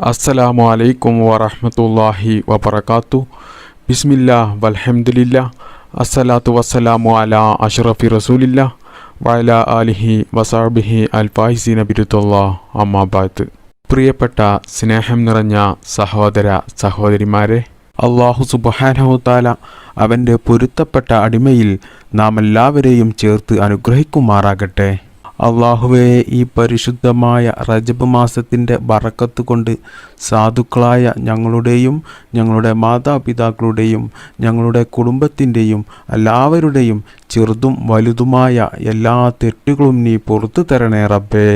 അസ്സലാമു അലൈക്കും വറഹ്മത്തുള്ളാഹി വബർക്കാത്തു ബിസ്മില്ല വൽഹംദുലില്ലാ. അസ്സലാത്തു വസ്സലാമു അല അഷ്റഫി റസൂലില്ല. വയല അലിഹി വസാബിഹി അൽഫാഹിസി നബിരുത്തുള്ള അമ്മാബാത്ത് പ്രിയപ്പെട്ട സ്നേഹം നിറഞ്ഞ സഹോദര സഹോദരിമാരെ അള്ളാഹു സുബഹാനഹുത്താല അവന്റെ പൊരുത്തപ്പെട്ട അടിമയിൽ നാം എല്ലാവരെയും ചേർത്ത് അനുഗ്രഹിക്കുമാറാകട്ടെ. അള്ളാഹുവെ ഈ പരിശുദ്ധമായ റജബ് മാസത്തിന്റെ ബറക്കത്ത് കൊണ്ട് സാധുക്കളായ ഞങ്ങളുടെയും ഞങ്ങളുടെ മാതാപിതാക്കളുടെയും ഞങ്ങളുടെ കുടുംബത്തിന്റെയും എല്ലാവരുടെയും ചെറുതും വലുതുമായ എല്ലാ തെറ്റുകളും നീ പുറത്തു തരണേ റബ്ബേ.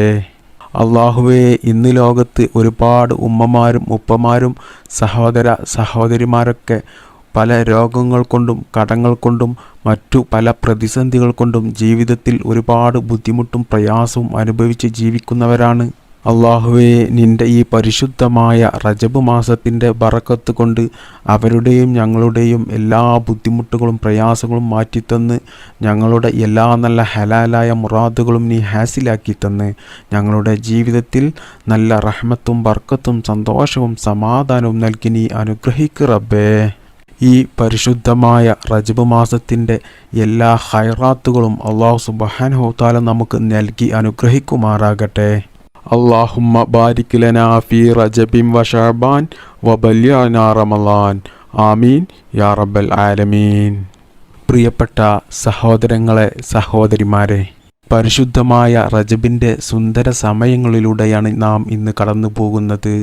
അള്ളാഹുവെ ഇന്ന് ലോകത്ത് ഒരുപാട് ഉമ്മമാരും ഉപ്പമാരും സഹോദര സഹോദരിമാരൊക്കെ പല രോഗങ്ങൾ കൊണ്ടും കടങ്ങൾ കൊണ്ടും മറ്റു പല പ്രതിസന്ധികൾ കൊണ്ടും ജീവിതത്തിൽ ഒരുപാട് ബുദ്ധിമുട്ടും പ്രയാസവും അനുഭവിച്ച് ജീവിക്കുന്നവരാണ്. അള്ളാഹുവെ നിന്റെ ഈ പരിശുദ്ധമായ റജബ് മാസത്തിന്റെ ബറക്കത്ത് കൊണ്ട് അവരുടെയും ഞങ്ങളുടെയും എല്ലാ ബുദ്ധിമുട്ടുകളും പ്രയാസങ്ങളും മാറ്റിത്തന്ന് ഞങ്ങളുടെ എല്ലാ നല്ല ഹലാലായ മുറാദുകളും നീ ഹാസിലാക്കി തന്ന് ഞങ്ങളുടെ ജീവിതത്തിൽ നല്ല റഹ്മത്തും ബർക്കത്തും സന്തോഷവും സമാധാനവും നൽകി നീ അനുഗ്രഹിക്ക് റബ്ബേ. ഈ പരിശുദ്ധമായ റജബ് മാസത്തിന്റെ എല്ലാ ഹൈറാത്തുകളും അള്ളാഹു സുബഹാനഹുത്താല നമുക്ക് നൽകി അനുഗ്രഹിക്കുമാറാകട്ടെ. അള്ളാഹുമ്മ ബാരിക് ലനാ ഫി റജബിൻ വ ഷഅബാൻ വ ബല്യനാ റമളാൻ. ആമീൻ. യാ റബ്ബൽ ആലമീൻ. പ്രിയപ്പെട്ട സഹോദരങ്ങളെ സഹോദരിമാരെ പരിശുദ്ധമായ റജബിന്റെ സുന്ദര സമയങ്ങളിലൂടെയാണ് നാം ഇന്ന് കടന്നു പോകുന്നത്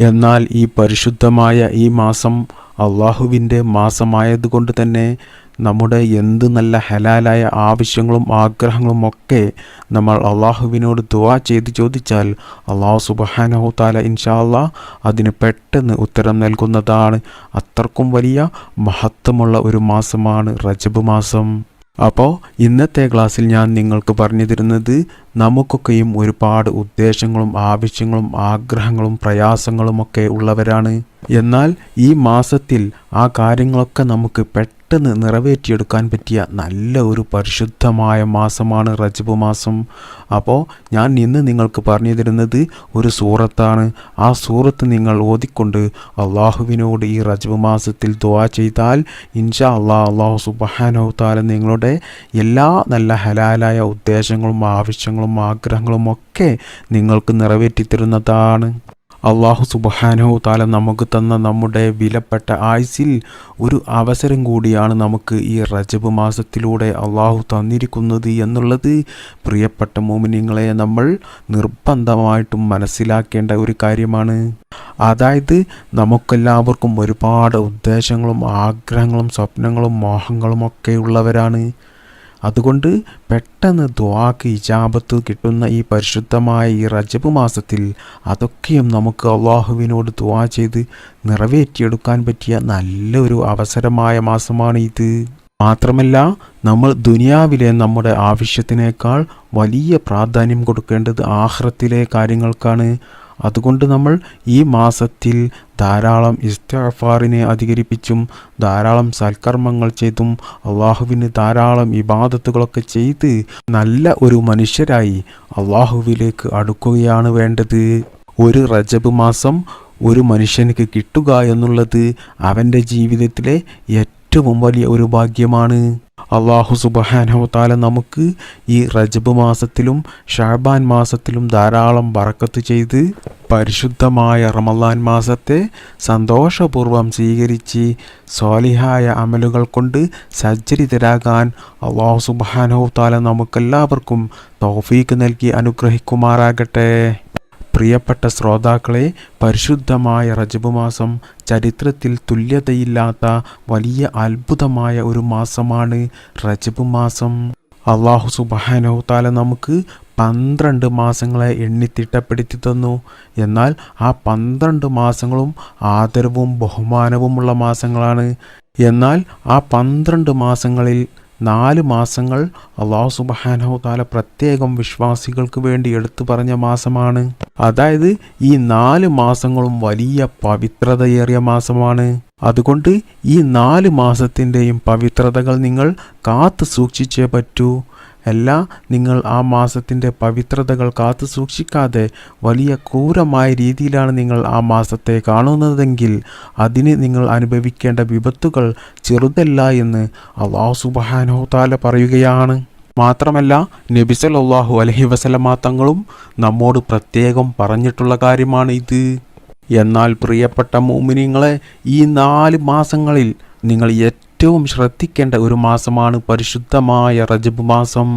എന്നാൽ ഈ പരിശുദ്ധമായ ഈ മാസം അള്ളാഹുവിന്റെ മാസമായതുകൊണ്ട് തന്നെ നമ്മുടെ എന്ത് നല്ല ഹലാലായ ആവശ്യങ്ങളും ആഗ്രഹങ്ങളും ഒക്കെ നമ്മൾ അള്ളാഹുവിനോട് ദുവാ ചെയ്ത് ചോദിച്ചാൽ അള്ളാഹു സുബഹാനഹു താല ഇൻഷാ അതിന് പെട്ടെന്ന് ഉത്തരം നൽകുന്നതാണ്. അത്രക്കും വലിയ മഹത്വമുള്ള ഒരു മാസമാണ് റജബ് മാസം. അപ്പോൾ ഇന്നത്തെ ക്ലാസ്സിൽ ഞാൻ നിങ്ങൾക്ക് പറഞ്ഞു തരുന്നത് നമുക്കൊക്കെയും ഒരുപാട് ഉദ്ദേശങ്ങളും ആവശ്യങ്ങളും ആഗ്രഹങ്ങളും പ്രയാസങ്ങളും ഒക്കെ ഉള്ളവരാണ്. എന്നാൽ ഈ മാസത്തിൽ ആ കാര്യങ്ങളൊക്കെ നമുക്ക് പെട്ടെന്ന് നിറവേറ്റിയെടുക്കാൻ പറ്റിയ നല്ല ഒരു പരിശുദ്ധമായ മാസമാണ് റജബ് മാസം. അപ്പോൾ ഞാൻ ഇന്ന് നിങ്ങൾക്ക് പറഞ്ഞു തരുന്നത് ഒരു സൂറത്താണ്. ആ സൂറത്ത് നിങ്ങൾ ഓതിക്കൊണ്ട് അള്ളാഹുവിനോട് ഈ റജബ് മാസത്തിൽ ദുവാ ചെയ്താൽ ഇൻഷാ അള്ളാ അള്ളാഹു സുബഹാനോ താല നിങ്ങളുടെ എല്ലാ നല്ല ഹലാലായ ഉദ്ദേശങ്ങളും ആവശ്യങ്ങളും ആഗ്രഹങ്ങളും ഒക്കെ നിങ്ങൾക്ക് നിറവേറ്റി തരുന്നതാണ് അള്ളാഹു സുബഹാനോ താല നമുക്ക് തന്ന നമ്മുടെ വിലപ്പെട്ട ആയുസിൽ ഒരു അവസരം കൂടിയാണ് നമുക്ക് ഈ റജബ് മാസത്തിലൂടെ അള്ളാഹു തന്നിരിക്കുന്നത് എന്നുള്ളത്. പ്രിയപ്പെട്ട മോമിനിങ്ങളെ നമ്മൾ നിർബന്ധമായിട്ടും മനസ്സിലാക്കേണ്ട ഒരു കാര്യമാണ്. അതായത് നമുക്കെല്ലാവർക്കും ഒരുപാട് ഉദ്ദേശങ്ങളും ആഗ്രഹങ്ങളും സ്വപ്നങ്ങളും മോഹങ്ങളും ഒക്കെ ഉള്ളവരാണ് അതുകൊണ്ട് പെട്ടെന്ന് ദ്വാക്ക് ഇജാബത്ത് കിട്ടുന്ന ഈ പരിശുദ്ധമായ ഈ റജബ് മാസത്തിൽ അതൊക്കെയും നമുക്ക് അള്ളാഹുവിനോട് ദ്വാ ചെയ്ത് നിറവേറ്റിയെടുക്കാൻ പറ്റിയ നല്ലൊരു അവസരമായ മാസമാണ് ഇത് മാത്രമല്ല നമ്മൾ ദുനിയാവിലെ നമ്മുടെ ആവശ്യത്തിനേക്കാൾ വലിയ പ്രാധാന്യം കൊടുക്കേണ്ടത് ആഹ്റത്തിലെ കാര്യങ്ങൾക്കാണ്. അതുകൊണ്ട് നമ്മൾ ഈ മാസത്തിൽ ധാരാളം ഇസ്തഫാറിനെ അധികരിപ്പിച്ചും ധാരാളം സൽക്കർമ്മങ്ങൾ ചെയ്തും അള്ളാഹുവിന് ധാരാളം ഇബാദത്തുകളൊക്കെ ചെയ്ത് നല്ല ഒരു മനുഷ്യരായി അള്ളാഹുവിലേക്ക് അടുക്കുകയാണ് വേണ്ടത്. ഒരു റജബ് മാസം ഒരു മനുഷ്യനക്ക് കിട്ടുക എന്നുള്ളത് അവന്റെ ജീവിതത്തിലെ ഏറ്റവും വലിയ ഒരു ഭാഗ്യമാണ്. അള്ളാഹു സുബഹാനഹു താല നമുക്ക് ഈ റജബ് മാസത്തിലും ഷാബാൻ മാസത്തിലും ധാരാളം ബറക്കത്ത് ചെയ്ത് പരിശുദ്ധമായ റമലാൻ മാസത്തെ സന്തോഷപൂർവം സ്വീകരിച്ച് സ്വാലിഹായ അമലുകൾ കൊണ്ട് സജ്ജരിതരാകാൻ അള്ളാഹു സുബഹാനഹു താല നമുക്കെല്ലാവർക്കും തോഫീക്ക് നൽകി അനുഗ്രഹിക്കുമാറാകട്ടെ. പ്രിയപ്പെട്ട ശ്രോതാക്കളെ പരിശുദ്ധമായ റജബ് മാസം ചരിത്രത്തിൽ തുല്യതയില്ലാത്ത വലിയ അത്ഭുതമായ ഒരു മാസമാണ് റജബ് മാസം. അള്ളാഹു സുബാനോ താല നമുക്ക് പന്ത്രണ്ട് മാസങ്ങളെ എണ്ണിത്തിട്ടപ്പെടുത്തി തന്നു. എന്നാൽ ആ പന്ത്രണ്ട് മാസങ്ങളും ആദരവും ബഹുമാനവുമുള്ള മാസങ്ങളാണ്. എന്നാൽ ആ പന്ത്രണ്ട് മാസങ്ങളിൽ നാല് മാസങ്ങൾ അള്ളാഹു സുബഹാനഹു താല പ്രത്യേകം വിശ്വാസികൾക്ക് വേണ്ടി എടുത്തു പറഞ്ഞ മാസമാണ്. അതായത് ഈ നാല് മാസങ്ങളും വലിയ പവിത്രതയേറിയ മാസമാണ്. അതുകൊണ്ട് ഈ നാല് മാസത്തിന്റെയും പവിത്രതകൾ നിങ്ങൾ കാത്തു സൂക്ഷിച്ചേ പറ്റൂ. അല്ല നിങ്ങൾ ആ മാസത്തിന്റെ പവിത്രതകൾ കാത്തു സൂക്ഷിക്കാതെ വലിയ ക്രൂരമായ രീതിയിലാണ് നിങ്ങൾ ആ മാസത്തെ കാണുന്നതെങ്കിൽ അതിന് നിങ്ങൾ അനുഭവിക്കേണ്ട വിപത്തുകൾ ചെറുതല്ല എന്ന് അള്ളാഹു സുബാനോ താല പറയുകയാണ്. മാത്രമല്ല നബി അള്ളാഹു അലഹി വസല്ലമ തങ്ങളും നമ്മോട് പ്രത്യേകം പറഞ്ഞിട്ടുള്ള കാര്യമാണ് ഇത് എന്നാൽ പ്രിയപ്പെട്ട മോമിനിങ്ങളെ ഈ നാല് മാസങ്ങളിൽ നിങ്ങൾ ഏറ്റവും ശ്രദ്ധിക്കേണ്ട ഒരു മാസമാണ് പരിശുദ്ധമായ റജബ് മാസം.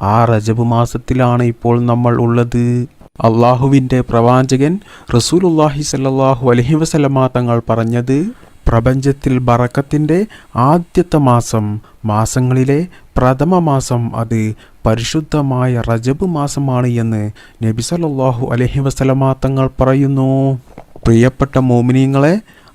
ആ റജബ് മാസത്തിലാണ് ഇപ്പോൾ നമ്മൾ ഉള്ളത്. അള്ളാഹുവിന്റെ പ്രവാചകൻ റസൂലുല്ലാഹി സല്ലാഹു അലഹി വസല്ലമ തങ്ങൾ പറഞ്ഞത് പ്രപഞ്ചത്തിൽ ബറക്കത്തിന്റെ ആദ്യത്തെ മാസം മാസങ്ങളിലെ പ്രഥമ മാസം അത് പരിശുദ്ധമായ റജബ് മാസമാണ് എന്ന് നബി സല്ലാഹു അലൈഹി വസല്ലമ തങ്ങൾ പറയുന്നു. പ്രിയപ്പെട്ട മോമിനിയങ്ങളെ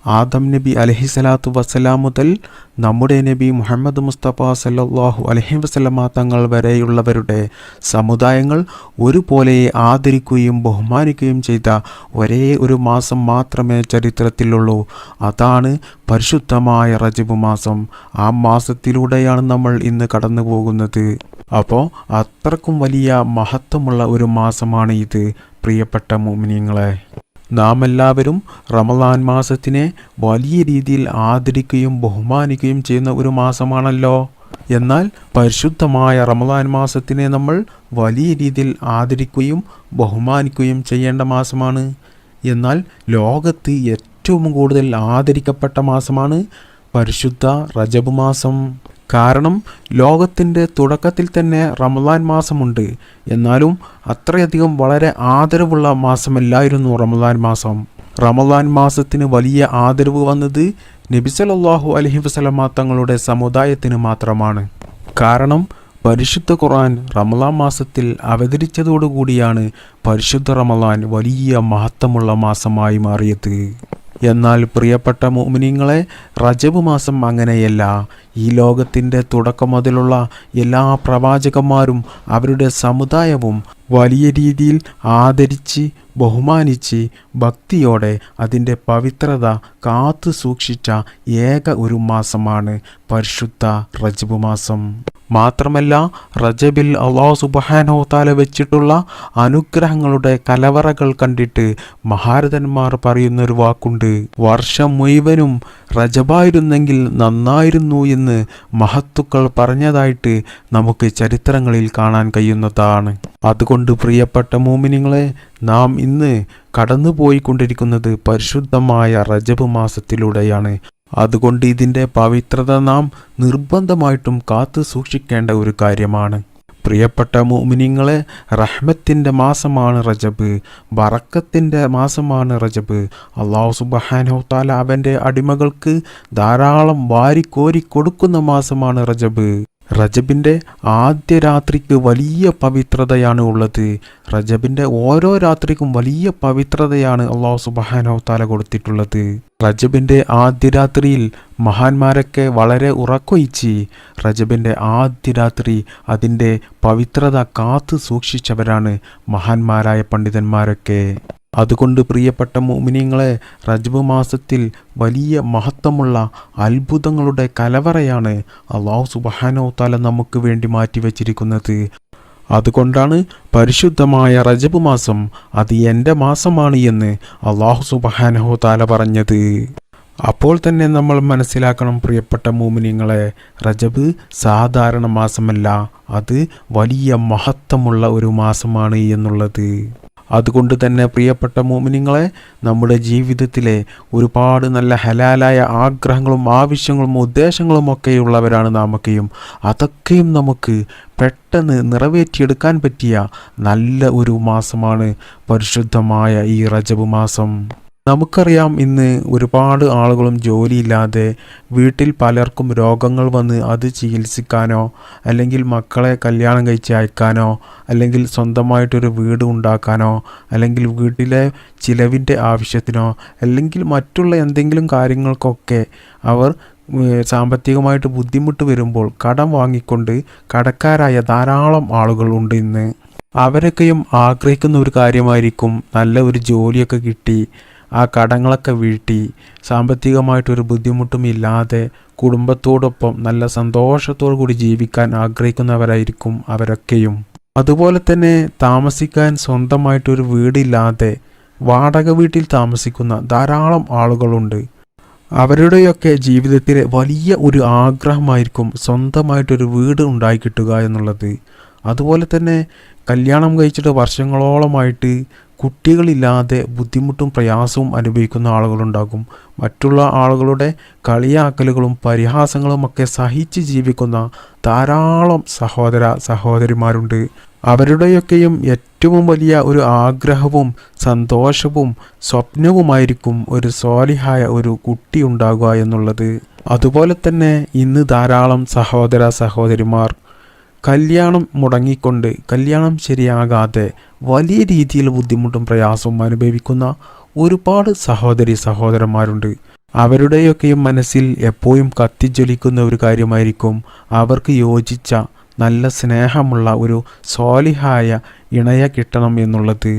ആദം നബി അലഹി സ്വലാത്തു വസ്സലാം മുതൽ നമ്മുടെ നബി മുഹമ്മദ് മുസ്തഫ സല്ലാഹു അലഹി വസ്ലമ തങ്ങൾ വരെയുള്ളവരുടെ സമുദായങ്ങൾ ഒരുപോലെ ആദരിക്കുകയും ബഹുമാനിക്കുകയും ചെയ്ത ഒരേ ഒരു മാസം മാത്രമേ ചരിത്രത്തിലുള്ളൂ. അതാണ് പരിശുദ്ധമായ റജബ് മാസം. ആ മാസത്തിലൂടെയാണ് നമ്മൾ ഇന്ന് കടന്നു പോകുന്നത് അപ്പോൾ അത്രക്കും വലിയ മഹത്വമുള്ള ഒരു മാസമാണ് ഇത്. പ്രിയപ്പെട്ട മോമിനിയങ്ങളെ നാം എല്ലാവരും റമദാൻ മാസത്തിനെ വലിയ രീതിയിൽ ആദരിക്കുകയും ബഹുമാനിക്കുകയും ചെയ്യുന്ന ഒരു മാസമാണല്ലോ. എന്നാൽ പരിശുദ്ധമായ റമദാൻ മാസത്തിനെ നമ്മൾ വലിയ രീതിയിൽ ആദരിക്കുകയും ബഹുമാനിക്കുകയും ചെയ്യേണ്ട മാസമാണ്. എന്നാൽ ലോകത്ത് ഏറ്റവും കൂടുതൽ ആദരിക്കപ്പെട്ട മാസമാണ് പരിശുദ്ധ റജബ് മാസം. കാരണം ലോകത്തിന്റെ തുടക്കത്തിൽ തന്നെ റമദാൻ മാസമുണ്ട്. എന്നാലും അത്രയധികം വളരെ ആദരവുള്ള മാസമല്ലായിരുന്നു റമദാൻ മാസം. റമദാൻ മാസത്തിന് വലിയ ആദരവ് വന്നത് നബി അലഹി വസല്ലമ തങ്ങളുടെ സമുദായത്തിന് മാത്രമാണ്. കാരണം പരിശുദ്ധ ഖുർആൻ റമദാൻ മാസത്തിൽ അവതരിച്ചതോടുകൂടിയാണ് പരിശുദ്ധ റമദാൻ വലിയ മഹത്വമുള്ള മാസമായി മാറിയത്. എന്നാൽ പ്രിയപ്പെട്ട മോമിനിങ്ങളെ റജബ് മാസം അങ്ങനെയല്ല. ഈ ലോകത്തിന്റെ തുടക്കം മുതലുള്ള എല്ലാ പ്രവാചകന്മാരും അവരുടെ സമുദായവും വലിയ രീതിയിൽ ആദരിച്ച് ബഹുമാനിച്ച് ഭക്തിയോടെ അതിന്റെ പവിത്രത കാത്തു സൂക്ഷിച്ച ഏക ഒരു മാസമാണ് പരിശുദ്ധ റജബ് മാസം. മാത്രമല്ല റജബിൽ അള്ളാഹു സുബഹാനോ താല വെച്ചിട്ടുള്ള അനുഗ്രഹങ്ങളുടെ കലവറകൾ കണ്ടിട്ട് മഹാരഥന്മാർ പറയുന്നൊരു വാക്കുണ്ട്. വർഷം മുഴുവനും റജബായിരുന്നെങ്കിൽ നന്നായിരുന്നു എന്ന് മഹത്തുക്കൾ പറഞ്ഞതായിട്ട് നമുക്ക് ചരിത്രങ്ങളിൽ കാണാൻ കഴിയുന്നതാണ്. അതുകൊണ്ട് പ്രിയപ്പെട്ട മോമിനിങ്ങളെ നാം ഇന്ന് കടന്നുപോയിക്കൊണ്ടിരിക്കുന്നത് പരിശുദ്ധമായ റജബ് മാസത്തിലൂടെയാണ്. അതുകൊണ്ട് ഇതിന്റെ പവിത്രത നാം നിർബന്ധമായിട്ടും കാത്തു സൂക്ഷിക്കേണ്ട ഒരു കാര്യമാണ്. പ്രിയപ്പെട്ട മോമിനിങ്ങളെ റഹ്മത്തിന്റെ മാസമാണ് റജബ് ബറക്കത്തിന്റെ മാസമാണ് റജബ്. അള്ളാഹു സുബഹാനോ താല അവന്റെ അടിമകൾക്ക് ധാരാളം വാരിക്കോരി കൊടുക്കുന്ന മാസമാണ് റജബ്. റജബിന്റെ ആദ്യ രാത്രിക്ക് വലിയ പവിത്രതയാണ് ഉള്ളത്. റജബിന്റെ ഓരോ രാത്രിക്കും വലിയ പവിത്രതയാണ് അള്ളാഹു സുബഹാനോ താല കൊടുത്തിട്ടുള്ളത്. റജബിന്റെ ആദ്യ രാത്രിയിൽ മഹാന്മാരൊക്കെ വളരെ ഉറക്കൊയിച്ച് റജബിന്റെ ആദ്യ രാത്രി അതിന്റെ പവിത്രത കാത്തു സൂക്ഷിച്ചവരാണ് മഹാന്മാരായ പണ്ഡിതന്മാരൊക്കെ. അതുകൊണ്ട് പ്രിയപ്പെട്ട മോമിനിയങ്ങളെ റജബ് മാസത്തിൽ വലിയ മഹത്വമുള്ള അത്ഭുതങ്ങളുടെ കലവറയാണ് അള്ളാഹു സുബഹാനോ തല നമുക്ക് വേണ്ടി മാറ്റിവെച്ചിരിക്കുന്നത് അതുകൊണ്ടാണ് പരിശുദ്ധമായ റജബ് മാസം അത് എന്റെ മാസമാണ് എന്ന് അള്ളാഹു സുബഹാനോ താല പറഞ്ഞത്. അപ്പോൾ തന്നെ നമ്മൾ മനസ്സിലാക്കണം പ്രിയപ്പെട്ട മൂമിനിങ്ങളെ റജബ് സാധാരണ മാസമല്ല അത് വലിയ മഹത്വമുള്ള ഒരു മാസമാണ് എന്നുള്ളത്. അതുകൊണ്ട് തന്നെ പ്രിയപ്പെട്ട മോമിനിങ്ങളെ നമ്മുടെ ജീവിതത്തിലെ ഒരുപാട് നല്ല ഹലാലായ ആഗ്രഹങ്ങളും ആവശ്യങ്ങളും ഉദ്ദേശങ്ങളും ഒക്കെയുള്ളവരാണ് നാമൊക്കെയും. അതൊക്കെയും നമുക്ക് പെട്ടെന്ന് നിറവേറ്റിയെടുക്കാൻ പറ്റിയ നല്ല ഒരു മാസമാണ് പരിശുദ്ധമായ ഈ റജബ് മാസം. നമുക്കറിയാം ഇന്ന് ഒരുപാട് ആളുകളും ജോലിയില്ലാതെ വീട്ടിൽ പലർക്കും രോഗങ്ങൾ വന്ന് അത് ചികിത്സിക്കാനോ അല്ലെങ്കിൽ മക്കളെ കല്യാണം കഴിച്ച് അയക്കാനോ അല്ലെങ്കിൽ സ്വന്തമായിട്ടൊരു വീട് ഉണ്ടാക്കാനോ അല്ലെങ്കിൽ വീട്ടിലെ ചിലവിന്റെ ആവശ്യത്തിനോ അല്ലെങ്കിൽ മറ്റുള്ള എന്തെങ്കിലും കാര്യങ്ങൾക്കൊക്കെ അവർ സാമ്പത്തികമായിട്ട് ബുദ്ധിമുട്ട് വരുമ്പോൾ കടം വാങ്ങിക്കൊണ്ട് കടക്കാരായ ധാരാളം ആളുകൾ ഉണ്ട് ഇന്ന്. അവരൊക്കെയും ആഗ്രഹിക്കുന്ന ഒരു കാര്യമായിരിക്കും നല്ല ഒരു ജോലിയൊക്കെ കിട്ടി. ആ കടങ്ങളൊക്കെ വീട്ടി സാമ്പത്തികമായിട്ടൊരു ബുദ്ധിമുട്ടും ഇല്ലാതെ കുടുംബത്തോടൊപ്പം നല്ല സന്തോഷത്തോടു കൂടി ജീവിക്കാൻ ആഗ്രഹിക്കുന്നവരായിരിക്കും അവരൊക്കെയും. അതുപോലെ തന്നെ താമസിക്കാൻ സ്വന്തമായിട്ടൊരു വീടില്ലാതെ വാടക വീട്ടിൽ താമസിക്കുന്ന ധാരാളം ആളുകളുണ്ട്. അവരുടെയൊക്കെ ജീവിതത്തിലെ വലിയ ഒരു ആഗ്രഹമായിരിക്കും സ്വന്തമായിട്ടൊരു വീട് ഉണ്ടായി കിട്ടുക എന്നുള്ളത്. അതുപോലെ തന്നെ കല്യാണം കഴിച്ചിട്ട് വർഷങ്ങളോളമായിട്ട് കുട്ടികളില്ലാതെ ബുദ്ധിമുട്ടും പ്രയാസവും അനുഭവിക്കുന്ന ആളുകളുണ്ടാകും. മറ്റുള്ള ആളുകളുടെ കളിയാക്കലുകളും പരിഹാസങ്ങളുമൊക്കെ സഹിച്ച് ജീവിക്കുന്ന ധാരാളം സഹോദര സഹോദരിമാരുണ്ട്. അവരുടെയൊക്കെയും ഏറ്റവും വലിയ ഒരു ആഗ്രഹവും സന്തോഷവും സ്വപ്നവുമായിരിക്കും ഒരു സ്വാലിഹായ ഒരു കുട്ടി ഉണ്ടാകുക എന്നുള്ളത്. അതുപോലെ തന്നെ ഇന്ന് ധാരാളം സഹോദര സഹോദരിമാർ കല്യാണം മുടങ്ങിക്കൊണ്ട് കല്യാണം ശരിയാകാതെ വലിയ രീതിയിൽ ബുദ്ധിമുട്ടും പ്രയാസവും അനുഭവിക്കുന്ന ഒരുപാട് സഹോദരി സഹോദരന്മാരുണ്ട്. അവരുടെയൊക്കെയും മനസ്സിൽ എപ്പോഴും കത്തിജ്വലിക്കുന്ന ഒരു കാര്യമായിരിക്കും അവർക്ക് യോജിച്ച നല്ല സ്നേഹമുള്ള ഒരു സ്വാലിഹായ ഇണയെ കിട്ടണം എന്നുള്ളത്.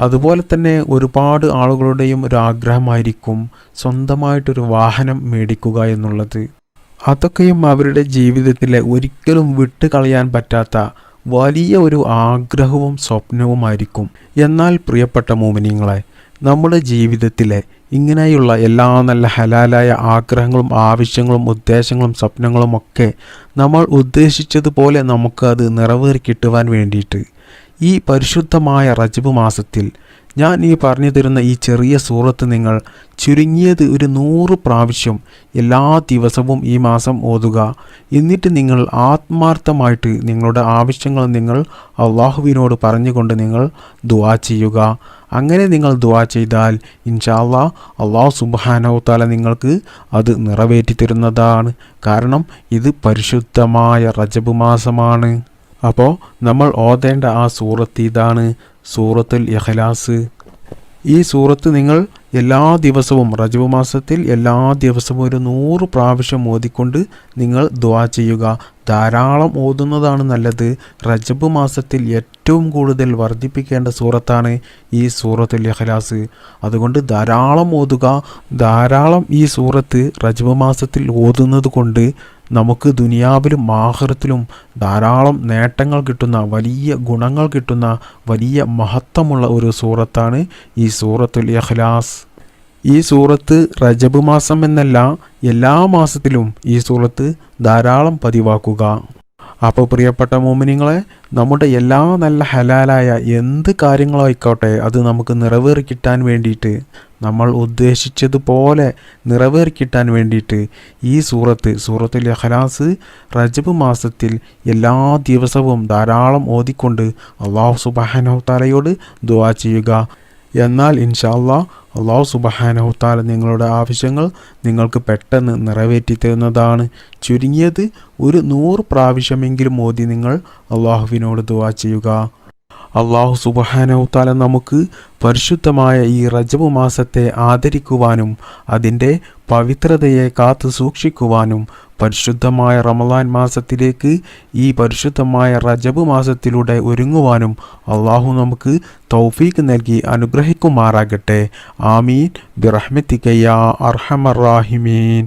അതുപോലെ തന്നെ ഒരുപാട് ആളുകളുടെയും ഒരു ആഗ്രഹമായിരിക്കും സ്വന്തമായിട്ടൊരു വാഹനം മേടിക്കുക എന്നുള്ളത്. അതൊക്കെയും അവരുടെ ജീവിതത്തിലെ ഒരിക്കലും വിട്ടുകളയാൻ പറ്റാത്ത വലിയ ഒരു ആഗ്രഹവും സ്വപ്നവുമായിരിക്കും. എന്നാൽ പ്രിയപ്പെട്ട മോമിനിങ്ങളെ നമ്മുടെ ജീവിതത്തിലെ ഇങ്ങനെയുള്ള എല്ലാ നല്ല ഹലാലായ ആഗ്രഹങ്ങളും ആവശ്യങ്ങളും ഉദ്ദേശങ്ങളും സ്വപ്നങ്ങളും ഒക്കെ നമ്മൾ ഉദ്ദേശിച്ചതുപോലെ നമുക്ക് അത് നിറവേറി കിട്ടുവാൻ വേണ്ടിയിട്ട് ഈ പരിശുദ്ധമായ റജബ് മാസത്തിൽ ഞാൻ ഈ പറഞ്ഞു തരുന്ന ഈ ചെറിയ സൂറത്ത് നിങ്ങൾ ചുരുങ്ങിയത് ഒരു നൂറ് പ്രാവശ്യം എല്ലാ ദിവസവും ഈ മാസം ഓതുക. എന്നിട്ട് നിങ്ങൾ ആത്മാർത്ഥമായിട്ട് നിങ്ങളുടെ ആവശ്യങ്ങൾ നിങ്ങൾ അള്ളാഹുവിനോട് പറഞ്ഞുകൊണ്ട് നിങ്ങൾ ദുവാ ചെയ്യുക. അങ്ങനെ നിങ്ങൾ ദുവാ ചെയ്താൽ ഇൻഷാല്ലാ അള്ളാഹു സുബാനവത്താല നിങ്ങൾക്ക് അത് നിറവേറ്റി തരുന്നതാണ്. കാരണം ഇത് പരിശുദ്ധമായ റജബ് മാസമാണ്. അപ്പോൾ നമ്മൾ ഓതേണ്ട ആ സൂറത്ത് ഇതാണ്. സൂറത്തുൽ ഇഖ്ലാസ്. ഈ സൂറത്ത് നിങ്ങൾ എല്ലാ ദിവസവും റജബ് മാസത്തിൽ എല്ലാ ദിവസവും ഒരു നൂറ് പ്രാവശ്യം ഓതിക്കൊണ്ട് നിങ്ങൾ ദുആ ചെയ്യുക. ധാരാളം ഓതുന്നതാണ് നല്ലത്. റജബ് മാസത്തിൽ ഏറ്റവും കൂടുതൽ വർദ്ധിപ്പിക്കേണ്ട സൂറത്താണ് ഈ സൂറത്തുൽ ഇഖ്ലാസ്. അതുകൊണ്ട് ധാരാളം ഓതുക. ധാരാളം ഈ സൂറത്ത് റജബ് മാസത്തിൽ ഓതുന്നത് കൊണ്ട് നമുക്ക് ദുനിയാവിലും ആഹൃത്തിലും ധാരാളം നേട്ടങ്ങൾ കിട്ടുന്ന വലിയ ഗുണങ്ങൾ കിട്ടുന്ന വലിയ മഹത്വമുള്ള ഒരു സൂറത്താണ് ഈ സൂറത്തുൽ ഇഖ്ലാസ്. ഈ സൂറത്ത് റജബ് മാസം എന്നല്ല എല്ലാ മാസത്തിലും ഈ സൂറത്ത് ധാരാളം പതിവാക്കുക. അപ്പോൾ പ്രിയപ്പെട്ട മോമിനിങ്ങളെ നമ്മുടെ എല്ലാ നല്ല ഹലാലായ എന്ത് കാര്യങ്ങളായിക്കോട്ടെ അത് നമുക്ക് നിറവേറി കിട്ടാൻ വേണ്ടിയിട്ട് നമ്മൾ ഉദ്ദേശിച്ചതുപോലെ നിറവേറിക്കിട്ടാൻ വേണ്ടിയിട്ട് ഈ സൂറത്ത് സൂറത്തുൽ ഇഖ്ലാസ് റജബ് മാസത്തിൽ എല്ലാ ദിവസവും ധാരാളം ഓതിക്കൊണ്ട് അള്ളാഹു സുബാനഹുത്താലയോട് താലയോട് ദുആ ചെയ്യുക. എന്നാൽ ഇൻഷാല്ലാ അള്ളാഹു സുബഹാനഹു താല നിങ്ങളുടെ ആവശ്യങ്ങൾ നിങ്ങൾക്ക് പെട്ടെന്ന് നിറവേറ്റി തരുന്നതാണ്. ചുരുങ്ങിയത് ഒരു നൂറ് പ്രാവശ്യമെങ്കിലും മോദി നിങ്ങൾ അള്ളാഹുവിനോട് ദുവാ ചെയ്യുക. അള്ളാഹു സുബഹാനവുത്താല നമുക്ക് പരിശുദ്ധമായ ഈ റജബ് മാസത്തെ ആദരിക്കുവാനും അതിന്റെ പവിത്രതയെ കാത്തു സൂക്ഷിക്കുവാനും പരിശുദ്ധമായ റമലാൻ മാസത്തിലേക്ക് ഈ പരിശുദ്ധമായ റജബ് മാസത്തിലൂടെ ഒരുങ്ങുവാനും അള്ളാഹു നമുക്ക് തൗഫീക്ക് നൽകി അനുഗ്രഹിക്കുമാറാകട്ടെ. ആമീൻ. ബിറഹ്മത്തിക്കയ്യ അർഹമറാഹിമീൻ